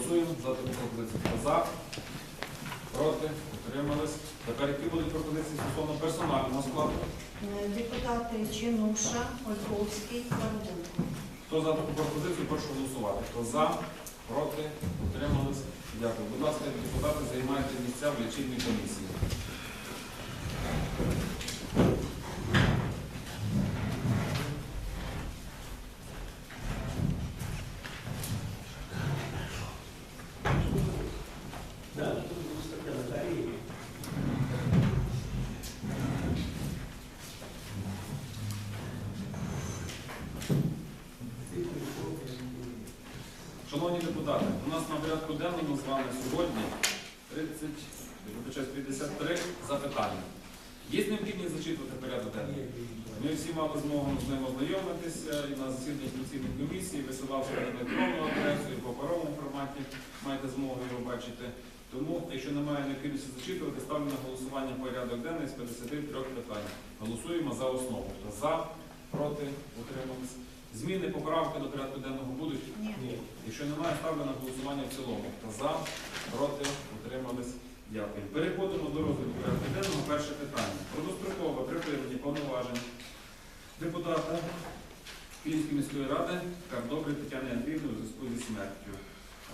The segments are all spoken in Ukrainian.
Голосуємо за таку пропозицію. Хто за, проти, утримались. Тепер які будуть пропозиції стосовно персонального складу? Е, Депутати Чинуша, Ольховський, Парубенко. Хто за таку пропозицію, прошу голосувати. Хто за, проти, утримались. Дякую. Будь ласка, депутати, займайте місця в лічильній комісії. Депутати, у нас на порядку денному з вами сьогодні 30, вибачаюсь, 53 запитання. Є необхідність зачитувати порядок денний? Ми всі мали змогу з ним ознайомитися і на засіданні постійної комісії висилався на електронну адресу і в паперовому форматі маєте змогу його бачити. Тому, якщо немає необхідності зачитувати, ставлю на голосування порядок денний з 53 питань. Голосуємо за основу. Хто за, проти, утримались. Зміни, поправки до порядку денного будуть? Ні. Якщо немає, ставлю на голосування в цілому. Хто за, проти, утримались. Дякую. Переходимо до розгляду порядку денного. Перше питання. Про дострокове припинення повноважень депутата Київської міської ради Кардобри Тетяни Андріївни у зв'язку зі смертю.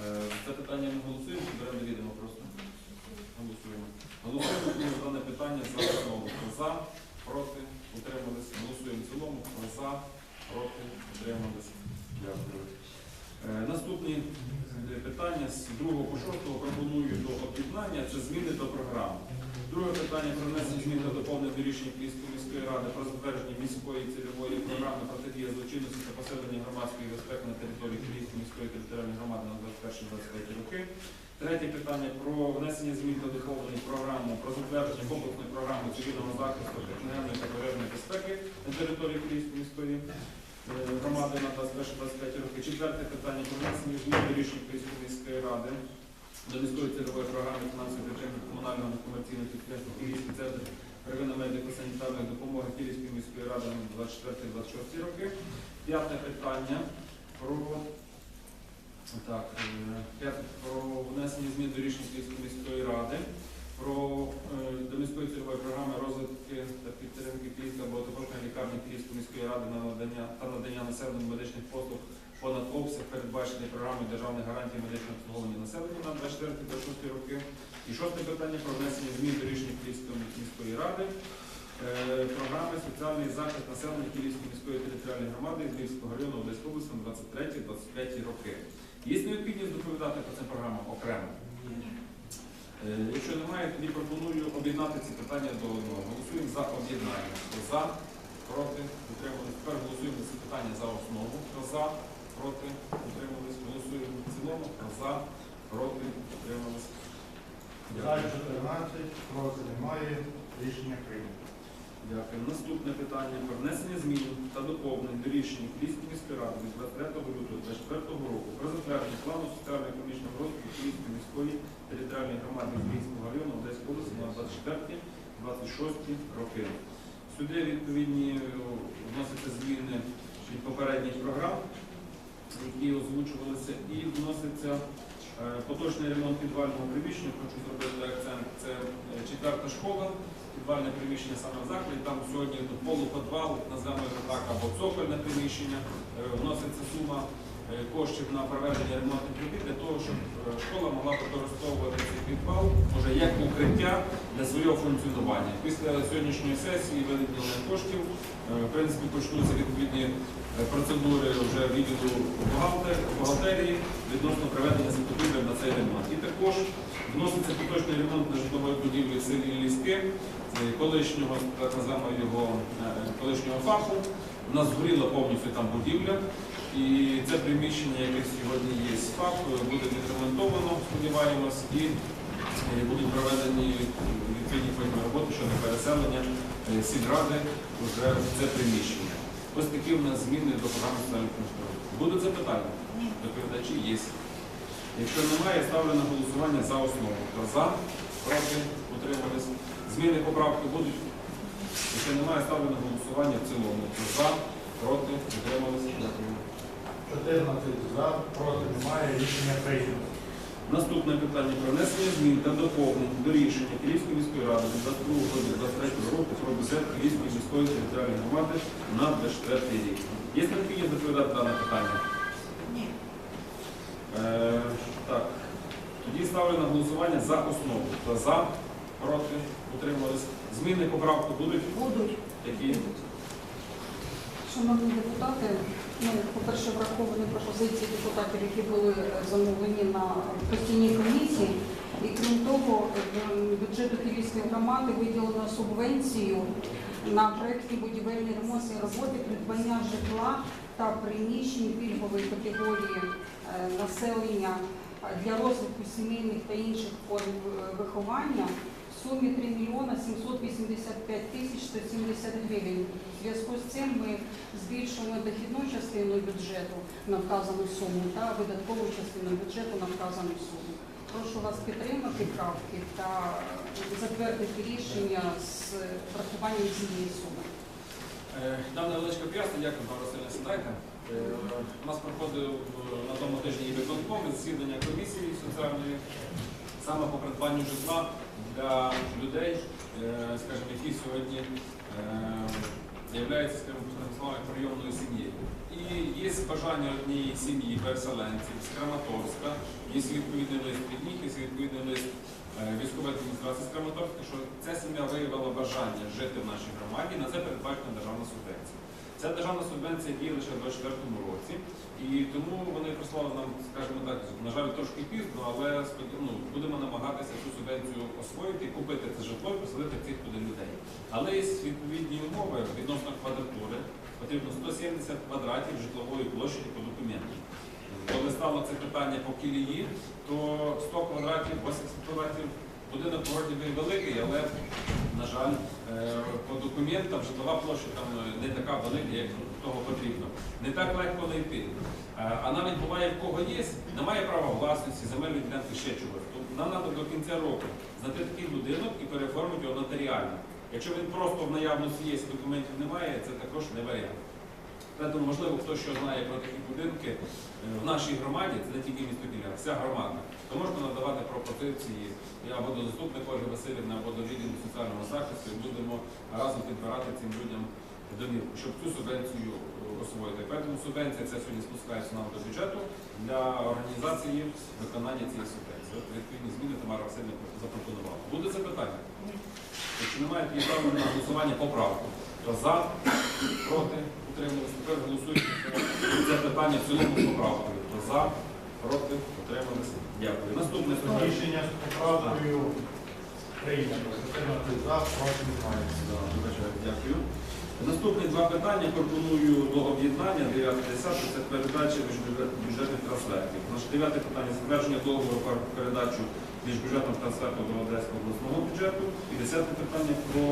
Е, Це питання ми голосуємо, беремо до просто? Голосуємо. Голосуємо за дане питання за основу. Хто за, проти, утримались. Голосуємо в цілому. Хто за, проти, утримались. Дякую. Е, Наступні е, питання з 2 по 6 пропоную до об'єднання. Це зміни до програми. Друге питання про внесення змін до доповнення рішення Київської міської ради про затвердження міської цільової програми протидії злочинності та посилення громадської безпеки на території Київської міської територіальної громади на 21-25 роки. Третє питання про внесення змін до доповнення програми про затвердження комплексної програми цивільного захисту техногенної та пожежної безпеки на території Київської міської е, громади на 21-25 роки. Четверте питання про внесення змін до рішення Київської міської ради до міської цільової програми фінансової підтримки комунального некомерційного підприємства Київський центр первинної медико-санітарної допомоги Київської міської ради на 24-26 роки. П'яте питання про так, е, п'яте про внесення змін до рішення Київської міської ради про е, до міської цільової програми розвитки та підтримки Київської багатопрофільної лікарні Київської міської ради на надання та надання населенню медичних послуг понад обсяг передбачений програмою державних гарантій медичного обслуговування населення на 24-26 роки. І шосте питання про внесення змін до рішення Київської міської ради е, програми соціальний захист населення Київської міської територіальної громади Львівського району Одеської області на 23-25 роки. Є необхідність доповідати про цим програмам окремо? Е, Якщо немає, тоді пропоную об'єднати ці питання до одного. Голосуємо за об'єднання. Хто за, проти, утримались. Тепер голосуємо ці питання за основу. Хто за, проти, утримались. Голосуємо в цілому. Хто за, проти, утримались. За Дякую. 14, проти немає. Рішення прийнято. Дякую. Наступне питання про внесення змін та доповнень до рішення Київської міської ради від 23 лютого 2024 року про затвердження плану соціально-економічного розвитку Київської міської територіальної громади Київського району Одеської області на 24-26 роки. Сюди відповідні е, вносяться зміни від попередніх програм, які озвучувалися, і вноситься е, поточний ремонт підвального приміщення. Хочу зробити акцент. Це е, четверта школа підвальне приміщення саме в закладі. Там сьогодні полуподвал, називаємо його так, або цокольне приміщення. Е, Вноситься сума е, коштів на проведення ремонтних робіт для того, щоб е, школа могла використовувати цей підвал вже як укриття для свого функціонування. Після сьогоднішньої сесії виділення коштів е, в принципі почнуться відповідні е, процедури вже відділу бухгалтерії відносно проведення закупівель на цей ремонт. І також вноситься поточний ремонт на житлової будівлі в селі Ліски, е, колишнього, так називаємо його е, колишнього фаху. У нас згоріла повністю там будівля. І це приміщення, яке сьогодні є з ФАП, буде відремонтовано, сподіваємось, і е, будуть проведені відповідні проєктні роботи щодо переселення е, сільради вже в це приміщення. Ось такі в нас зміни до програми соціальної підтримки. Будуть запитання? Ні. Доповідачі є. Якщо немає, ставлю на голосування за основу. Хто за, проти, утримались. Зміни поправки будуть? Якщо немає, ставлю на голосування в цілому. За, проти, утримались. Дякую. 14 за, проти немає, рішення прийнято. Наступне питання про внесення змін та доповнень до рішення Київської міської ради від 22 грудня 23 року про бюджет Київської міської територіальної громади на 24 рік. Є необхідність доповідати дане питання? Ні. Е, так. Тоді ставлю на голосування за основу. Хто за, проти, утримались. Зміни поправки будуть? Будуть. Які? Шановні депутати, ну, по-перше, враховані пропозиції депутатів, які були е, замовлені на постійній комісії. І крім того, бюджету Київської громади виділено субвенцію на проєктні будівельні ремонтні роботи, придбання житла та приміщень пільгової категорії е, населення е, для розвитку сімейних та інших форм виховання в сумі 3 мільйона 785 тисяч 170 гривень. В зв'язку з цим ми збільшуємо дохідну частину бюджету на вказану суму та видаткову частину бюджету на вказану суму. Прошу вас підтримати правки та затвердити рішення з врахуванням цієї суми. Е, Дам невеличке пояснення, дякую, пане Василь, сідайте. Е, У нас проходив е, на тому тижні виконком засідання комісії соціальної саме по придбанню житла для людей, е, скажімо, які сьогодні е, являються, словами, прийомною сім'єю. І є бажання однієї сім'ї переселенців з Краматорська, є відповідний лист від них, є відповідний лист е, військової адміністрації з Краматорська, що ця сім'я виявила бажання жити в нашій громаді, на це передбачена державна субвенція. Ця державна субвенція діє лише в 2024 році, і тому вони прислали нам, скажімо так, на жаль, трошки пізно, але ну, будемо намагатися цю субвенцію освоїти, купити це житло і поселити цих туди людей. Але є відповідні умови відносно квадратури. Потрібно 170 квадратів житлової площі по документу. Коли стало це питання по кілії, то 100 квадратів, 80 квадратів будинок вроді великий, але, на жаль, е, по документам житлова площа там е, не така велика, як того потрібно. Не так легко знайти. Е, А навіть буває, в кого є, немає права власності, земельної ділянки ще чогось. То нам треба до кінця року знайти такий будинок і переформити його нотаріально. Якщо він просто в наявності є, документів немає, це також не варіант. Тому, можливо, хто що знає про такі будинки в нашій громаді, це не тільки місто Києва, вся громада, то можна і або до заступника Ольги Васильівни, або до відділу соціального захисту, і будемо разом підбирати цим людям домівку, щоб цю субвенцію освоїти. Тому субвенція це сьогодні спускається нам до бюджету для організації виконання цієї субвенції. От відповідні зміни Тамара Васильівна запропонувала. Буде запитання? Якщо немає, тоді ставимо на голосування поправку. Хто за, проти, утримались. Тепер голосуємо це питання в цілому поправкою. Хто за, проти, утримались. Дякую. Наступне питання. Рішення з поправкою прийнято. 14 за, проти немає. Да, вибачаю, Дякую. Наступні два питання пропоную до об'єднання 9.10 це передача міжбюджет- бюджетних трансфертів. Наше дев'яте питання затвердження договору про передачу міжбюджетного трансферту до Одеського обласного бюджету. І десяте питання про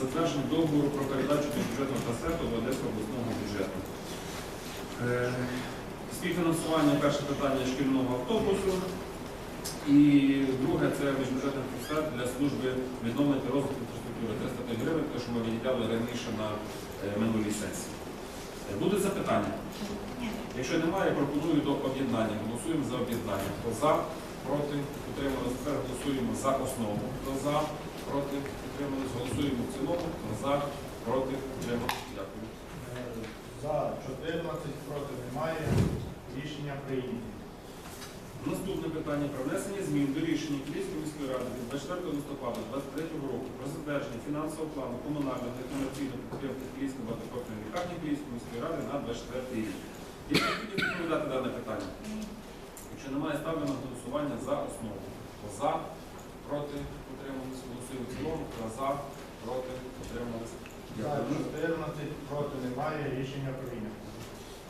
затвердження договору про передачу міжбюджетного трансферту до Одеського обласного бюджету. Співфінансування перше питання шкільного автобусу. І друге це міжбюджетний трансфер для служби відновлення та розвитку інфраструктури 305 гривень, те, що ми виділяли раніше на е, минулій сесії. Е, Будуть запитання? Якщо немає, пропоную до об'єднання. Голосуємо за об'єднання. Хто за, проти, утримались. Тепер голосуємо за основу. Хто за, проти, утримались. Голосуємо в цілому. Хто за, проти, утримались. Дякую. Е, За 14, проти немає. Рішення прийнято. Наступне питання про внесення змін до рішення Київської міської ради від 24 листопада 2023 року про затвердження фінансового плану комунального та комерційного підприємства Київської багатопрофільної лікарні Київської міської ради на 24 рік. Є необхідність відповідати дане питання? Якщо немає, ставлю на голосування за основу. За, проти, утримались, голосуємо в цілому, за, проти, утримались. За 14, проти немає. Рішення прийнято.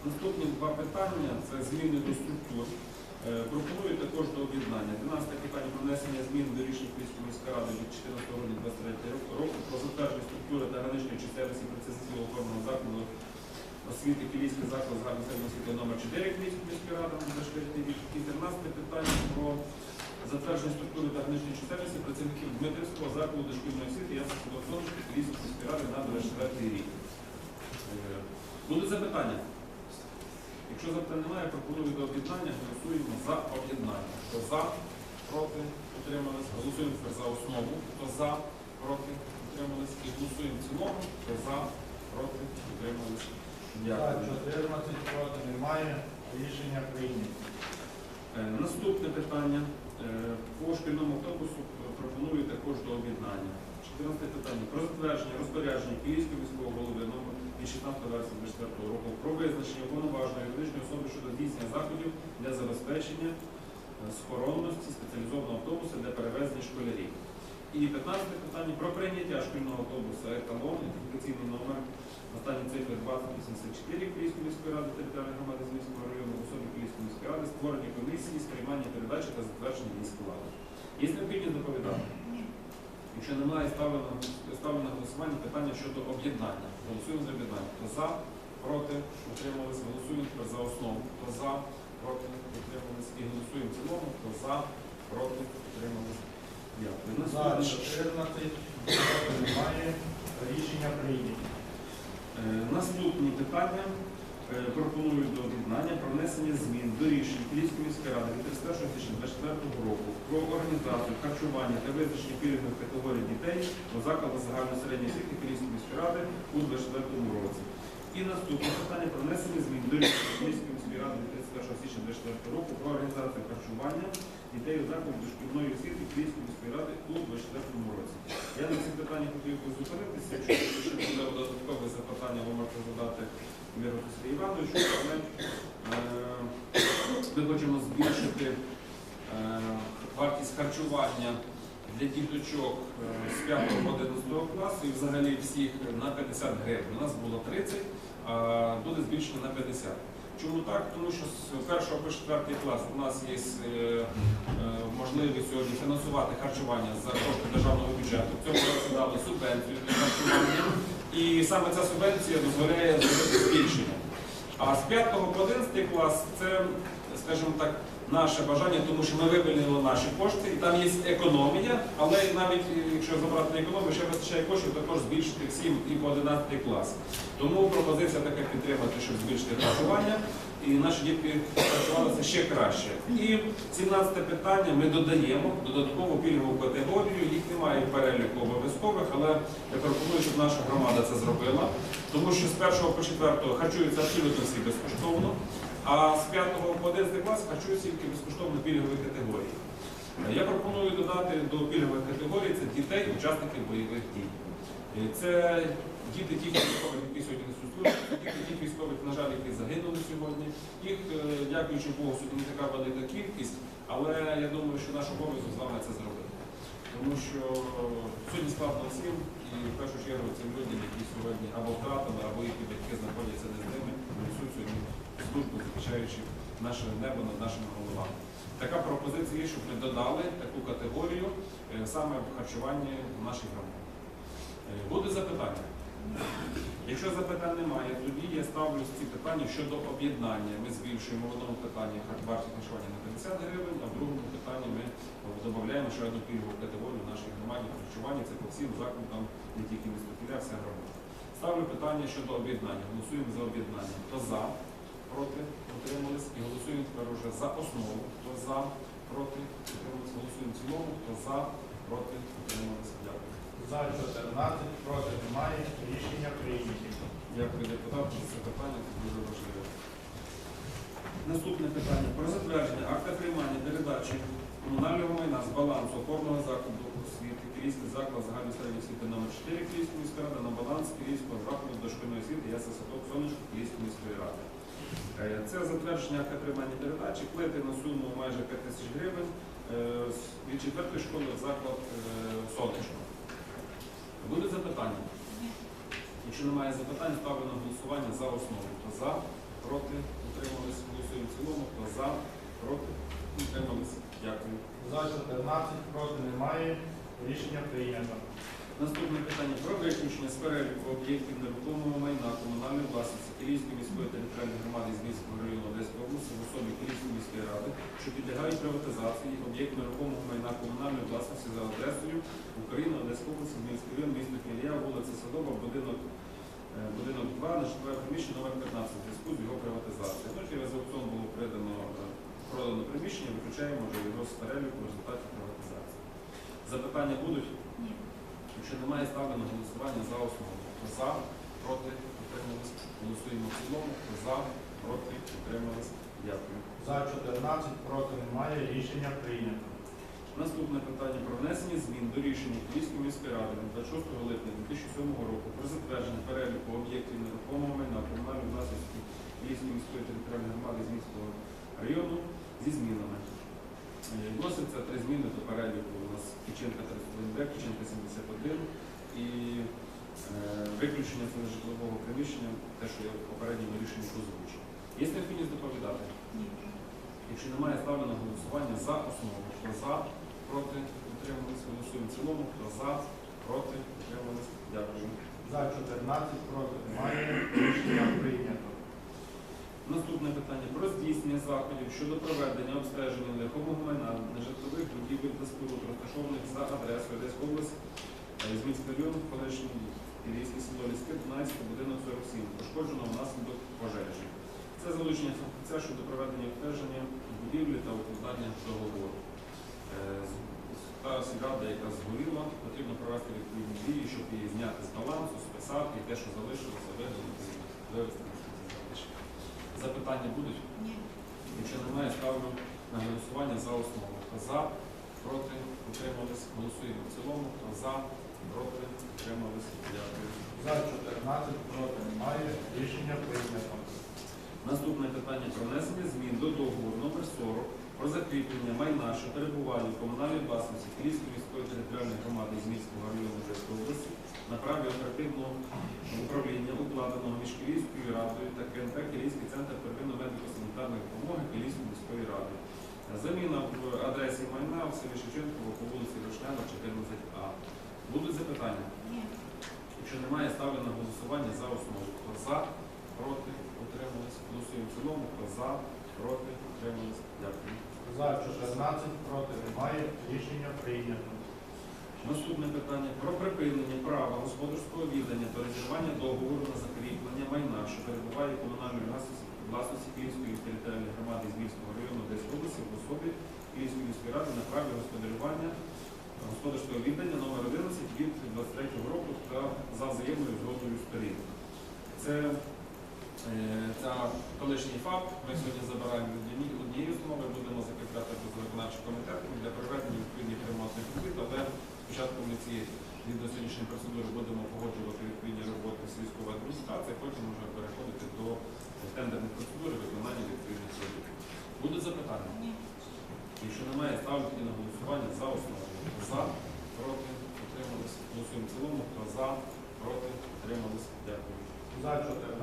Наступні два питання це зміни до структур Е, Пропоную також до об'єднання. 12 питання про внесення змін до рішень Київської міської ради від 14 грудня 2023 року про затвердження структури та граничної чисельності працівників опорного закладу освіти Київський заклад загальної середньої освіти номер 4 Київської міської ради на 24 рік. І 13 питання про затвердження структури та граничної чисельності працівників Дмитрівського закладу дошкільної освіти Сонечки Київської міської ради на 24 рік. Е, Будуть запитання? Якщо запитань немає, пропоную до об'єднання, голосуємо за об'єднання. Хто за, проти, утримались, голосуємо за основу. Хто за, проти, утримались і голосуємо в цілому. Хто за, проти, утримались. За Дякую. 14 проти немає. Рішення прийнято. Е, Наступне питання Е, по шкільному автобусу пропоную також до об'єднання. 14 питання про затвердження розпорядження Київського міського голови номер від 16 вересня 2024 року про визначення уповноваженої юридичної особи щодо здійснення заходів для забезпечення е, схоронності спеціалізованого автобуса для перевезення школярів. І 15 питання про прийняття шкільного автобуса еталон, ідентифікаційний номер останні цифри 2084 Київської міської ради територіальної громади Зміського району в особі Київської міської ради створення комісії з приймання передачі та затвердження її складу. Є необхідність доповідати? Якщо немає, ставлю на, голосування питання щодо об'єднання. Голосуємо за об'єднання. Хто за, проти, утримались, голосуємо тепер за основу. Хто за, проти, утримались і голосуємо в цілому. Хто за, проти, утримались. Дякую. За 14 немає. Рішення прийнято. Е, Наступні питання е, пропоную до об'єднання про внесення змін до рішень Київської міської ради від 31 січня 2024 року організацію харчування та визначення пільгових категорій дітей у закладах загальної середньої освіти Київської міської ради у 2024 році. І наступне питання про внесення змін до Київської міської ради 31 січня 2024 року про організацію харчування дітей у закладах дошкільної освіти Київської міської ради у 2024 році. Я на ці питання хотів би зупинитися. Якщо ще буде додаткове запитання, ви можете задати Міру Сергію Івановичу. Е, ми хочемо збільшити вартість харчування для діточок е, з 5 по 11 класу і взагалі всіх на 50 гривень. У нас було 30, а буде збільшено на 50. Чому так? Тому що з 1 по 4 клас у нас є е, е, можливість сьогодні фінансувати харчування за кошти державного бюджету. В цьому році дали субвенцію для харчування. І саме ця субвенція дозволяє зробити збільшення. А з 5 по 11 клас це, скажімо так, наше бажання, тому що ми вивільнили наші кошти, і там є економія, але навіть е, якщо забрати економію, ще вистачає коштів також збільшити всім і по 11 клас. Тому пропозиція така підтримати, щоб збільшити харчування, і наші дітки харчувалися ще краще. І 17 питання ми додаємо додаткову пільгову категорію. Їх немає в переліку обов'язкових, але я пропоную, щоб наша громада це зробила, тому що з 1 по 4 харчуються абсолютно всі безкоштовно. А з 5 по 11 клас харчуються тільки безкоштовно пільгові категорії. Я пропоную додати до пільгових категорій це дітей, учасників бойових дій. Е, Це діти тих військових, які сьогодні службу, це діти тих військових, на жаль, які загинули сьогодні. Їх, е, дякуючи Богу, сьогодні не така велика кількість, але я думаю, що наш обов'язок з вами це зробити. Тому що сьогодні складно всім, і в першу чергу цим людям, які сьогодні або втратили, або їхні батьки знаходяться не з ними, несуть сьогодні службу, захищаючи наше небо над нашими головами. Така пропозиція є, щоб ми додали таку категорію е, саме в харчуванні в нашій громаді. Е, Буде запитання? Якщо запитань немає, тоді я ставлю ці питання щодо об'єднання. Ми збільшуємо в одному питанні вартість харчування на 50 гривень, а в другому питанні ми додаємо ще одну пільгову категорію в нашій громаді харчування. Це по всім закладам, не тільки місто Киля, вся громада. Ставлю питання щодо об'єднання. Голосуємо за об'єднання. Хто за, проти, утримались і голосуємо тепер уже за основу. Хто за, проти, утримались, голосуємо в цілому. Хто за, проти, утримались. Дякую. За 14 проти немає. Рішення прийнято. Дякую депутатам за це питання, це дуже важливо. Наступне питання про затвердження акта приймання передачі комунального майна з балансу опорного закладу освіти Київський заклад загальної середньої освіти номер 4 Київської міської ради на баланс Київського закладу дошкільної освіти Ясна Садок Сонечко Київської міської ради. Е, Це затвердження акта передачі, плити на суму майже 5 тисяч гривень е, від четвертої школи в заклад е, Сонечко. Буде запитання? Якщо немає запитань, ставлю на голосування за основу. Хто за, проти, утримались, голосуємо в цілому. Хто за, проти, утримались. Дякую. За 14, проти немає. Рішення прийнято. Наступне питання про виключення з переліку об'єктів нерухомого майна комунальної власності Київської міської територіальної громади Зміського району Одеської області в особі Київської міської ради, що підлягають приватизації об'єкт нерухомого майна комунальної власності за адресою Україна, Одеська область, Зміївський район, місто Кілія, вулиця Садова, будинок, е, будинок 2, нежитлове приміщення номер 15 в зв'язку з його приватизацією. Ну, через аукціон було придано е, продано приміщення, виключаємо вже його з переліку в результаті приватизації. Запитання будуть? Якщо немає, ставлю на голосування за основу. Хто за, проти, утримались. Голосуємо в цілому. Хто за, проти, утримались. Дякую. За 14, проти немає. Рішення прийнято. Наступне питання про внесення змін до рішення Київської міської ради від 26 липня 2007 року про затвердження переліку об'єктів нерухомого майна комунальної власності Київської міської територіальної громади з міського району зі змінами. Вносяться три зміни до переліку. У нас Киченка 31Б, Киченка 71 і е, виключення з житлового приміщення, те, що я в попередньому рішенні озвучив. Є необхідність доповідати? Ні. Якщо немає, ставлю на голосування за основу. Хто за, проти, утримались, голосуємо в цілому. Хто за, проти, утримались. Дякую. За 14, проти немає. Рішення прийнято. Наступне питання про здійснення заходів щодо проведення обстеження нерухомого майна нежитлових будівель та споруд, розташованих за адресою Одеської області, е, Зміський район, колишній село Ліське, 12, будинок 47, пошкоджено внаслідок пожежі. Це залучення фахівця щодо проведення обстеження будівлі та укладання договору. Е, Та сільрада, яка згоріла, потрібно провести відповідні дії, щоб її зняти з балансу, списати і те, що залишилося, вивести. Запитання будуть? Ні. Якщо немає, ставлю на голосування за основу. Хто за, проти, утримались, голосуємо в цілому. Хто за, проти, утримались. Дякую. За 14, проти немає. Рішення прийнято. Наступне питання про внесення змін до договору номер 40 про закріплення майна, що перебуває у комунальній власності Київської міської територіальної громади Зміського району Одеської області на праві оперативного управління укладеного між Київською радою та КНП Київський центр первинної медико-санітарної допомоги Київської міської ради. Заміна в адресі майна в селі Шевченково по вулиці Вишняна, 14А. Будуть запитання? Ні. Якщо немає, ставлю на голосування за основу. Хто за, проти, утримались. Голосуємо в цілому. Хто за, проти, утримались. Дякую. За 14, проти немає. Рішення прийнято. Наступне питання про припинення права господарського віддання та розірвання договору на закріплення майна, що перебуває в комунальній власності, Київської територіальної громади Зміївського району Одеської області в особі Київської міської ради на праві господарювання господарського віддання номер 11 від 23 року та за взаємною згодою сторін. Це е, ця колишній ФАП. Ми сьогодні забираємо від одні- однієї установи, будемо закріпляти до виконавчого комітету для проведення відповідних ремонтних робіт, але спочатку ми ці згідно сьогоднішньої процедури будемо погоджувати відповідні роботи з військової адміністрації, потім вже переходити до тендерних процедур і виконання відповідних робіт. Будуть запитання? Ні. Якщо немає, ставлю тоді на голосування за основу. Хто За, проти, утримались. Голосуємо в цілому. Хто за, проти, утримались. Дякую. За 14,